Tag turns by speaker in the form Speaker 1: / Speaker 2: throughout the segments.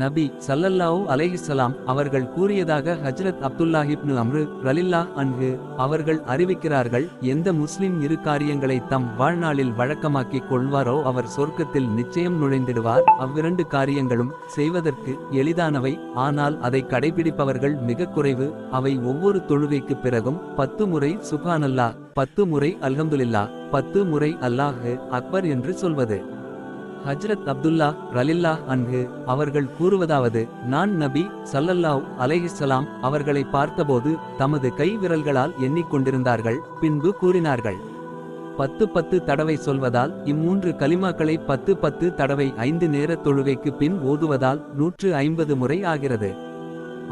Speaker 1: நபி சல்லல்லாஹூ அலைஹிஸ்ஸலாம் அவர்கள் கூறியதாக ஹஜ்ரத் அப்துல்லாஹிப்னு அம்ரு ரலில்லா அன்ஹு அவர்கள் அறிவிக்கிறார்கள் எந்த முஸ்லிம் இரு காரியங்களை தம் வாழ்நாளில் வழக்கமாக்கிக் கொள்வாரோ அவர் சொர்க்கத்தில் நிச்சயம் நுழைந்திடுவார். அவ்விரண்டு காரியங்களும் செய்வதற்கு எளிதானவை ஆனால் அதை கடைபிடிப்பவர்கள் மிக குறைவு. அவை ஒவ்வொரு தொழுகைக்கு பிறகும் பத்து முறை சுகானல்லா பத்து முறை அல்ஹம்துலில்லா பத்து முறை அல்லாஹு அக்பர் என்று சொல்வது. ஹஜ்ரத் அப்துல்லா ரலில்லா அன்ஹு அவர்கள் கூறுவதாவது நான் நபி சல்லல்லாவ் அலைஹிஸ்ஸலாம் அவர்களை பார்த்தபோது தமது கை விரல்களால் எண்ணிக்கொண்டிருந்தார்கள் பின்பு கூறினார்கள். பத்து பத்து தடவை சொல்வதால் இம்மூன்று கலிமாக்களை பத்து பத்து தடவை ஐந்து நேர தொழுகைக்கு பின் ஓதுவதால் நூற்று ஐம்பது முறை ஆகிறது.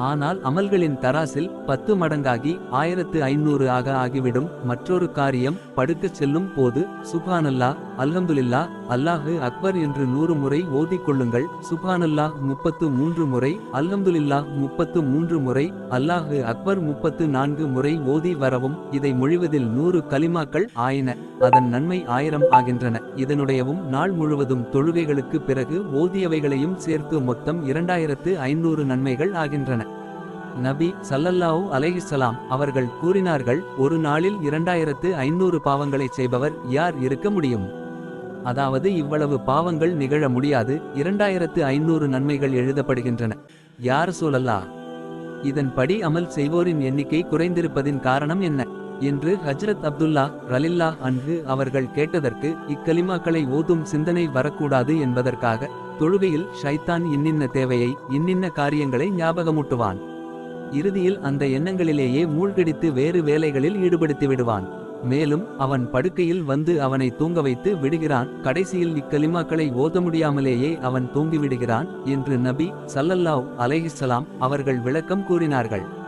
Speaker 1: ஆனால் அமல்களின் தராசில் பத்து மடங்காகி ஆயிரத்து ஐநூறு ஆக ஆகிவிடும் மற்றொரு காரியம் படுக்கச் செல்லும் போது சுபானல்லா அல்ஹம்துலில்லா அல்லாஹு அக்பர் என்று நூறு முறை ஓதிக்கொள்ளுங்கள். சுபானல்லா முப்பத்து மூன்று முறை. அல்ஹம்துலில்லா முப்பத்து மூன்று முறை. அல்லாஹு அக்பர் முப்பத்து நான்கு முறை ஓதி வரவும். இதை மொழிவதில் நூறு கலிமாக்கள் ஆயின. அதன் நன்மை ஆயிரம் ஆகின்றன. இதனுடையவும் நாள் முழுவதும் தொழுகைகளுக்கு பிறகு ஓதியவைகளையும் சேர்த்து மொத்தம் இரண்டாயிரத்து ஐநூறு நன்மைகள் ஆகின்றன. நபி சல்லல்லாஹு அலைஹிஸ்ஸலாம் அவர்கள் கூறினார்கள் ஒரு நாளில் இரண்டாயிரத்து ஐநூறு பாவங்களைச் செய்பவர் யார் இருக்க முடியும்? அதாவது இவ்வளவு பாவங்கள் நிகழ முடியாது. இரண்டாயிரத்து ஐநூறு நன்மைகள் எழுதப்படுகின்றன. யார் சூழல்லா இதன்படி அமல் செய்வோரின் எண்ணிக்கை குறைந்திருப்பதின் காரணம் என்ன? என்று ஹஜ்ரத் அப்துல்லா ரலில்லா அன்று அவர்கள் கேட்டதற்கு இக்கலிமாக்களை ஓதும் சிந்தனை வரக்கூடாது என்பதற்காக தொழுகையில் ஷைத்தான் இன்னின்ன தேவையை இன்னின்ன காரியங்களை ஞாபகமூட்டுவான். இறுதியில் அந்த எண்ணங்களிலேயே மூழ்கடித்து வேறு வேலைகளில் ஈடுபடுத்தி விடுவான். மேலும் அவன் படுக்கையில் வந்து அவனை தூங்க வைத்து விடுகிறான். கடைசியில் இக்கலிமாக்களை ஓத முடியாமலேயே அவன் தூங்கிவிடுகிறான். என்று நபி சல்லல்லாவ் அலைஹிஸ்ஸலாம் அவர்கள் விளக்கம் கூறினார்கள்.